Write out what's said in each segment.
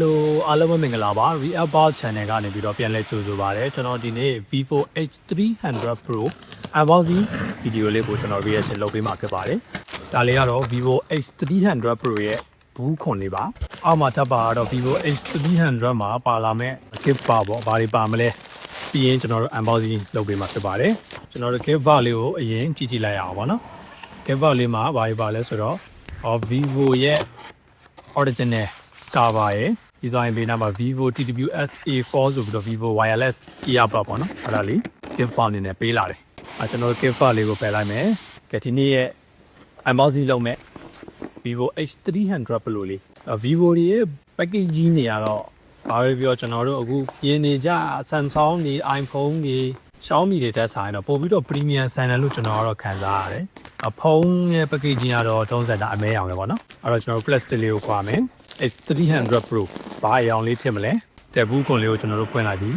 Hello အားလုံးပဲမင်္ဂလာပါ Real Ball Channel ကနေပြီးတော့ပြန်လဲကြိုဆိုပါရစေကျွန်တော်ဒီနေ့ Vivo H300 Pro unboxing video လေးကိုကျွန်တော် reaction လုပ်ပေးမှာဖြစ်ပါတယ်ဒါလေးကတော့ Vivo H300 Pro ရဲ့ဘူးခွန်လေးပါအောက်မှာထပ်ပါတော့ Vivo H300 မှာပါလာမဲ့ gift bar ပေါ့ဘာတွေပါမလဲပြီးရင်ကျွန်တော်တို့ unboxing လုပ်ပေးမှာဖြစ်ပါတယ်ကျွန်တော်တို့ gift bar လေးကိုအရင်ကြည့်ကြည့်လိုက်ရအောင်ပါနော် gift bar လေးမှာဘာတွေပါလဲဆိုတော့ Vivo ရဲ့ original ကာပါရယ် ဒီဇိုင်းပေးနာမှာ Vivo TWS A4 ဆိုပြီးတော့ Vivo wireless earbud ပေါ့နော်အဲ့ဒါလေး gift box အနေနဲ့ပေးလာတယ်အဲကျွန်တော် gift box လေးကိုပယ်လိုက်မယ်ကဲဒီနေ့ရဲ့ unboxing လုပ်မယ် Vivo H300 Pro လေးအဲ Vivo တွေရဲ့ packaging တွေကတော့ဘာပဲပြောကျွန်တော်တို့အခုရင်းနေကြ Samsung တွေ iPhone တွေ Xiaomi တွေတက်ဆိုင်တော့ပို့ပြီးတော့ premium ဆန်တယ်လို့ကျွန်တော်ကတော့ခံစားရတယ်အဖုံးရဲ့ packaging ကတော့တုံးစက်တာအမဲအောင်ပဲပေါ့နော်အဲ့တော့ကျွန်တော်တို့ plastic လေးကိုခွာမယ် H300 Pro ဘာအရောင်လေးဖြစ်မလဲတက်ဘူးခွန်လေးကိုကျွန်တော်တို့ဖွင့်လိုက်ပြီ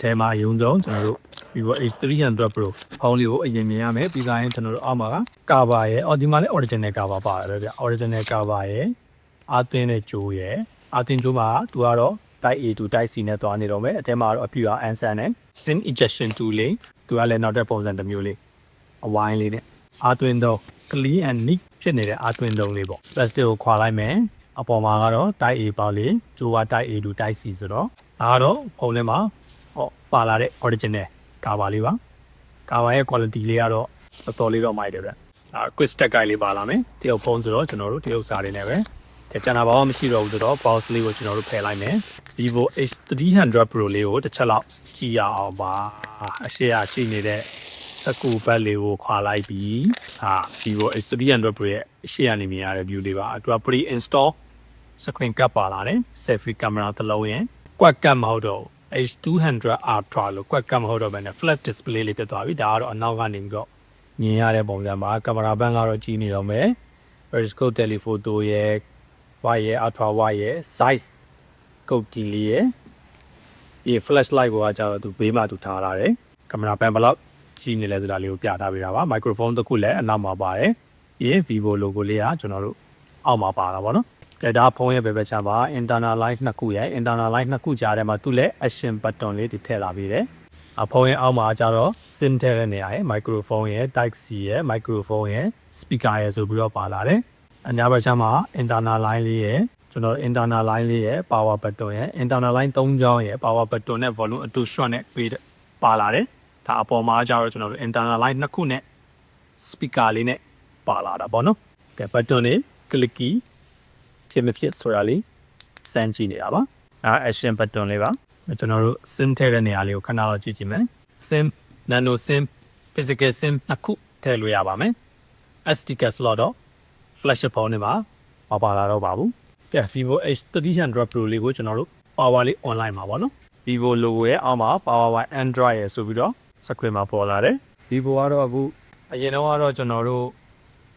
အဲမှာအယုံဆုံးကျွန်တော်တို့ Vivo H300 Pro ဖုန်းလေးကိုအရင်မြင်ရမယ်ပြီးသားရင်ကျွန်တော်တို့အောက်မှာကကာဗာရဲ့အော်ဒီမှာလည်း original ကာဗာပါတယ်ဗျ original ကာဗာရဲ့အာသင်းနဲ့ဂျိုးရဲ့အာသင်းဂျိုးမှာသူကတော့ type A to type C နဲ့သွားနေတော့မယ်အထဲမှာတော့အပြူအောင် answer နဲ့ SIM ejection tool လေးသူကလည်းနောက်တဲ့ပုံစံတစ်မျိုးလေးအဝိုင်းလေးနဲ့အာသွင်းတော့ clean and neat ဖြစ်နေတဲ့အာသွင်းတုံးလေးပေါ့ plastic ကိုခွာလိုက်မယ် အပေါ်မှာကတော့ type A ပေါ့လေဂျိုးက type A to type C ဆိုတော့ဒါကတော့ဖုန်းထဲမှာဟောပါလာတဲ့ original ကာဗာလေးပါကာဗာရဲ့ quality လေးကတော့တော်တော်လေးတော့မိုက်တယ်ဗျအာ quick stack guide လေးပါလာမယ်တရုတ်ဖုန်းဆိုတော့ကျွန်တော်တို့တရုတ်စာတွေနဲ့ပဲတဲ့ကျန်တာဘာမှမရှိတော့ဘူးဆိုတော့ pause လေးကိုကျွန်တော်တို့ဖယ်လိုက်မယ် Vivo H300 Pro လေးကိုတစ်ချက်လောက်ကြည့်ရအောင်ပါအရှိအရှိနေတဲ့စကူဘက်လေးကိုခွာလိုက်ပြီးဟာ Vivo H300 Pro ရဲ့အရှိအနေမြင်ရတဲ့ view လေးပါသူက pre install screen cap ပါလာတယ် selfie camera တစ်လုံးရင် quad cam မဟုတ်တော့ဘူး H200 Ultra လို့ quad cam မဟုတ်တော့ဘဲနဲ့ flat display လေးဖြစ်သွားပြီဒါကတော့အနောက်ကနေပြီးတော့မြင်ရတဲ့ပုံစံပါကင်မရာဘန်းကတော့ကြီးနေတော့မယ် periscope telephoto ရဲ့ wide ရဲ့ ultra wide ရဲ့ size ကုတ်တီလေးရဲ့ဒီ flashlight ကိုကကျတော့သူဘေးမှာသူထားလာတယ်ကင်မရာဘန်းဘယ်လောက်ကြီးနေလဲဆိုတာလေးကိုပြထားပေးတာပါ microphone တစ်ခုလည်းအနောက်မှာပါတယ်ပြီးရင် Vivo logo လေးကကျွန်တော်တို့အောက်မှာပါတာပေါ့နော် ကဲဒါဖုန်းရဲ့ဘယ်ဘက်ချမ်းပါ internal light နှစ်ခုရဲ့ internal light နှစ်ခုကြားထဲမှာသူလည်း action button လေးဒီထည့်လာပြီးတယ်အဖုန်းရဲ့အောက်မှာကျတော့ sim ထည့်တဲ့နေရာရဲ့ microphone ရဲ့ type C ရဲ့ microphone ရဲ့ speaker ရဲ့ဆိုပြီးတော့ပါလာတယ်အညာဘက်ချမ်းမှာ internal line လေးရဲ့ကျွန်တော် internal line လေးရဲ့ power button ရဲ့ internal line ၃ချောင်းရဲ့ power button နဲ့ volume အတူ short နဲ့ပေးတဲ့ပါလာတယ်ဒါအပေါ်မှာကျတော့ကျွန်တော်တို့ internal line နှစ်ခုနဲ့ speaker လေးနဲ့ပါလာတာပေါ့နော်ကဲ button လေး clicky ဖြစ်မဖြစ်ဆိုတာလေးစမ်းကြည့်နေတာပါအဲ action button လေးပါကျွန်တော်တို့ sim ထည့်တဲ့နေရာလေးကိုခဏတော့ကြည့်ကြည့်မယ် sim nano sim physical sim နှစ်ခုထည့်လို့ရပါမယ် SD card slot တော့ flash ဖုန်းနဲ့ပါမပါလာတော့ပါဘူးကဲ Vivo H300 Pro လေးကိုကျွန်တော်တို့ power လေး online မှာပေါ့နော် Vivo logo ရဲ့အောက်မှာ power by Android ရဲ့ဆိုပြီးတော့ screen မှာပေါ်လာတယ် Vivo ကတော့အခုအရင်တော့ကတော့ကျွန်တော်တို့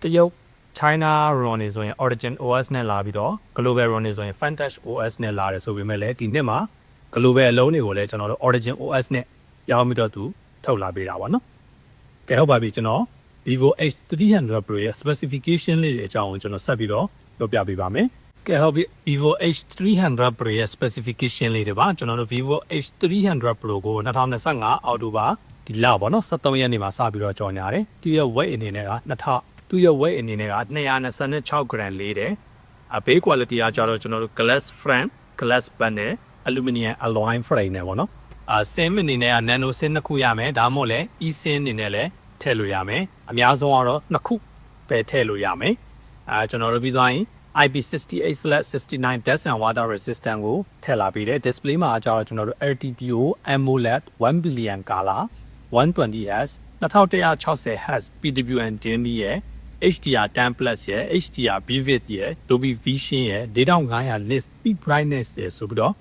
တရုတ် China ROM နေဆိုရင် Origin OS နဲ့လာပြီးတော့ Global ROM နေဆိုရင် Fantouch OS နဲ့လာတယ်ဆိုပေမဲ့လည်းဒီနှစ်မှာ Global အလုံးတွေကိုလည်းကျွန်တော်တို့ Origin OS နဲ့ရောင်းပြီးတော့သူထုတ်လာပေးတာပါနော်ကဲဟုတ်ပါပြီကျွန်တော် Vivo H300 Pro ရဲ့ specification လေးတွေအကြောင်းကိုကျွန်တော်ဆက်ပြီးတော့ပြောပြပေးပါမယ်ကဲဟုတ်ပြီ Vivo H300 Pro ရဲ့ specification လေးတွေပါကျွန်တော်တို့ Vivo H300 Pro ကို2025အောက်တိုဘာဒီလပေါ့နော်23ရက်နေ့မှာစပြီးတော့ကြော်ညာတယ်သူရဲ့ weight အနေနဲ့က2000 သူရဲ့ weight အနေနဲ့က226 gram လေးတယ်အဘေး quality ကကြတော့ကျွန်တော်တို့ glass frame glass band နဲ့ aluminum alloy frame နဲ့ပေါ့နော်အာ sim အနေနဲ့က nano sim နှစ်ခုရမယ်ဒါမှမဟုတ်လည်း e sim အနေနဲ့လည်းထည့်လို့ရမယ်အများဆုံးကတော့နှစ်ခုပဲထည့်လို့ရမယ်အာကျွန်တော်တို့ပြီးသွားရင် IP68/69 dust and water resistant ကိုထည့်လာပြီးတယ် display မှာကျတော့ကျွန်တော်တို့ LTPO AMOLED 1 billion color 120Hz 2160 Hz PWM DMI ရဲ့ HDR 10 Plus ရဲ့ HDR Vivid ရဲ့ Dolby Vision ရဲ့4500 nits peak brightness ရဲ့ဆိုပြီးတော့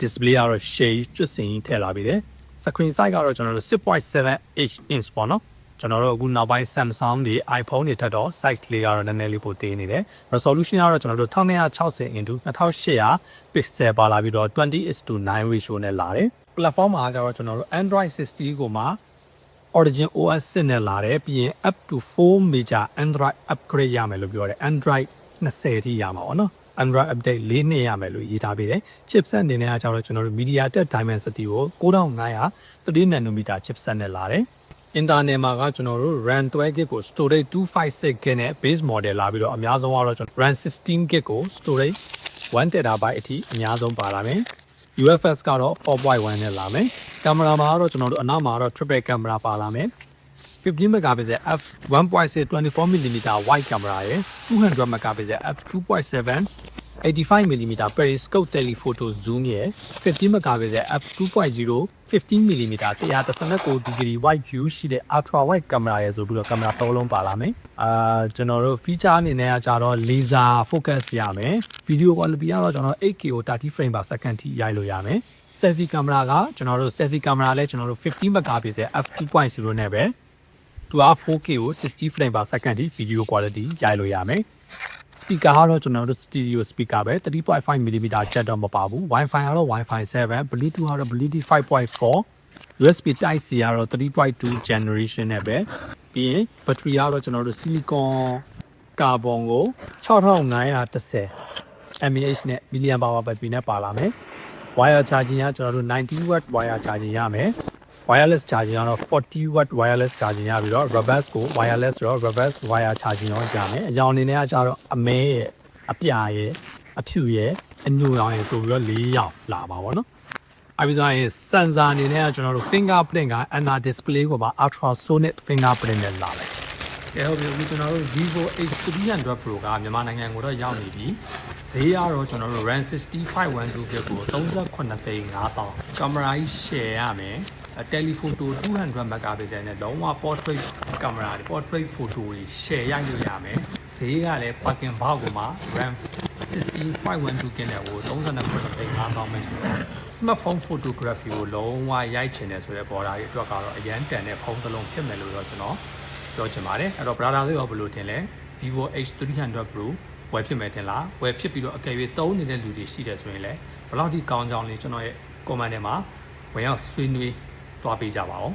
display ကတော့ shade ကျွတ်စင်ကြီးထည့်လာပြီးတယ် screen size ကတော့ကျွန်တော်တို့6.7 inch ပေါ့နော်ကျွန်တော်တို့အခုနောက်ပိုင်း Samsung တွေ iPhone တွေထက်တော့ size လေးကတော့နည်းနည်းလေးပိုသေးနေတယ် resolution ကတော့ကျွန်တော်တို့1260 into 2800 pixel ပါလာပြီးတော့20:9 ratio နဲ့လာတယ် platform မှာကျတော့ကျွန်တော်တို့ Android 16ကိုမှ Origin OS 6နဲ့လာတယ်ပြီးရင် up to 4 major Android upgrade ရမယ်လို့ပြောတယ် Android 20ထိရမှာပေါ့နော် Android update ၄နှစ်ရမယ်လို့ရေးထားပေးတယ် chipset အနေနဲ့ကကျတော့ကျွန်တော်တို့ MediaTek Dimensity ကို9500 3 nanometer chipset နဲ့လာတယ် internet မှာကကျွန်တော်တို့ RAM 12GB ကို storage 256GB နဲ့ base model လာပြီးတော့အများဆုံးကတော့ကျွန်တော် RAM 16GB ကို storage 1 TB အထိအများဆုံးပါလာမယ် UFS ကတော့ 4.1နဲ့လာမယ်ကင်မရာမှာကတော့ကျွန်တော်တို့အနောက်မှာတော့ triple camera ပါလာမယ်15 megapixel f 1.6 24mm wide camera ရယ်200 megapixel f 2.7 85mm periscope telephoto zoom ရယ်15 megapixel f 2.0 15mm 119 degree wide view ရှိတဲ့ ultra wide camera ရယ်ဆိုပြီးတော့ camera သုံးလုံးပါလာမယ်အာကျွန်တော်တို့ feature အနေနဲ့ကကြတော့ laser focus ရမယ် video quality ကတော့ကျွန်တော် 8K ကို30 frame per second ထိရိုက်လို့ရမယ် selfie camera ကကျွန်တော်တို့ selfie camera လဲကျွန်တော်တို့15 megapixel f 2.0နဲ့ပဲသူက 4K ကို60 frame per second ထိ video quality ရိုက်လို့ရမယ် speaker ကတော့ကျွန်တော်တို့ stereo speaker ပဲ 3.5mm jack တော့မပါဘူး Wi-Fi ကတော့ Wi-Fi 7 Bluetooth ကတော့ Bluetooth 5.4 USB Type C ကတော့3.2 generation နဲ့ပဲပြီးရင် battery ကတော့ကျွန်တော်တို့ silicon carbon ကို6510 mAh နဲ့ milliamp hour battery နဲ့ပါလာမယ် wire charging ကကျွန်တော်တို့90 watt wire charging ရမယ် wireless charging ကတော့40 watt wireless charging ရပြီးတော့ robust ကို wireless ဆိုတော့ robust wire charging ရောကြမယ်အကြောင်းအနေနဲ့ကကျတော့အမဲရဲ့အပြာရဲ့အဖြူရဲ့အညိုရောင်ရဲ့ဆိုပြီးတော့၄ရောင်လာပါဘောနော်အပြီးတော့ရင် sensor အနေနဲ့ကကျွန်တော်တို့ fingerprint က under display ကိုပါ ultrasonic fingerprint နဲ့လာတယ် ကဲဟုတ်ပြီအခုကျွန်တော်တို့ Vivo H300 Pro ကမြန်မာနိုင်ငံကိုတော့ရောက်နေပြီဈေးကတော့ကျွန်တော်တို့ RAM 6512 GB ကို38သိန်း5000ကင်မရာကြီး share ရမယ်တယ်လီဖိုတို200 megapixel နဲ့လုံးဝ portrait ကင်မရာတွေ portrait photo တွေ share ရိုက်လို့ရမယ်ဈေးကလည်း parking box ကိုမှ RAM 6512 GB နဲ့ဟို39သိန်း5000ပဲဆိုတော့ smartphone photography ကိုလုံးဝရိုက်ချင်တယ်ဆိုတဲ့ပေါ်တာတွေအတွက်ကတော့အရန်တန်တဲ့ဖုန်းတစ်လုံးဖြစ်မယ်လို့တော့ကျွန်တော် ပြောချင်ပါတယ်အဲ့တော့ brother လေးရောဘယ်လိုထင်လဲ Vivo H300 Pro ဝယ်ဖြစ်မယ်တင်လားဝယ်ဖြစ်ပြီးတော့အကယ်၍သုံးနေတဲ့လူတွေရှိတယ်ဆိုရင်လည်းဘယ်လောက်ထိကောင်းကြောင်းလေးကျွန်တော်ရဲ့ comment ထဲမှာဝင်ရောက်ဆွေးနွေးသွားပေးကြပါဦး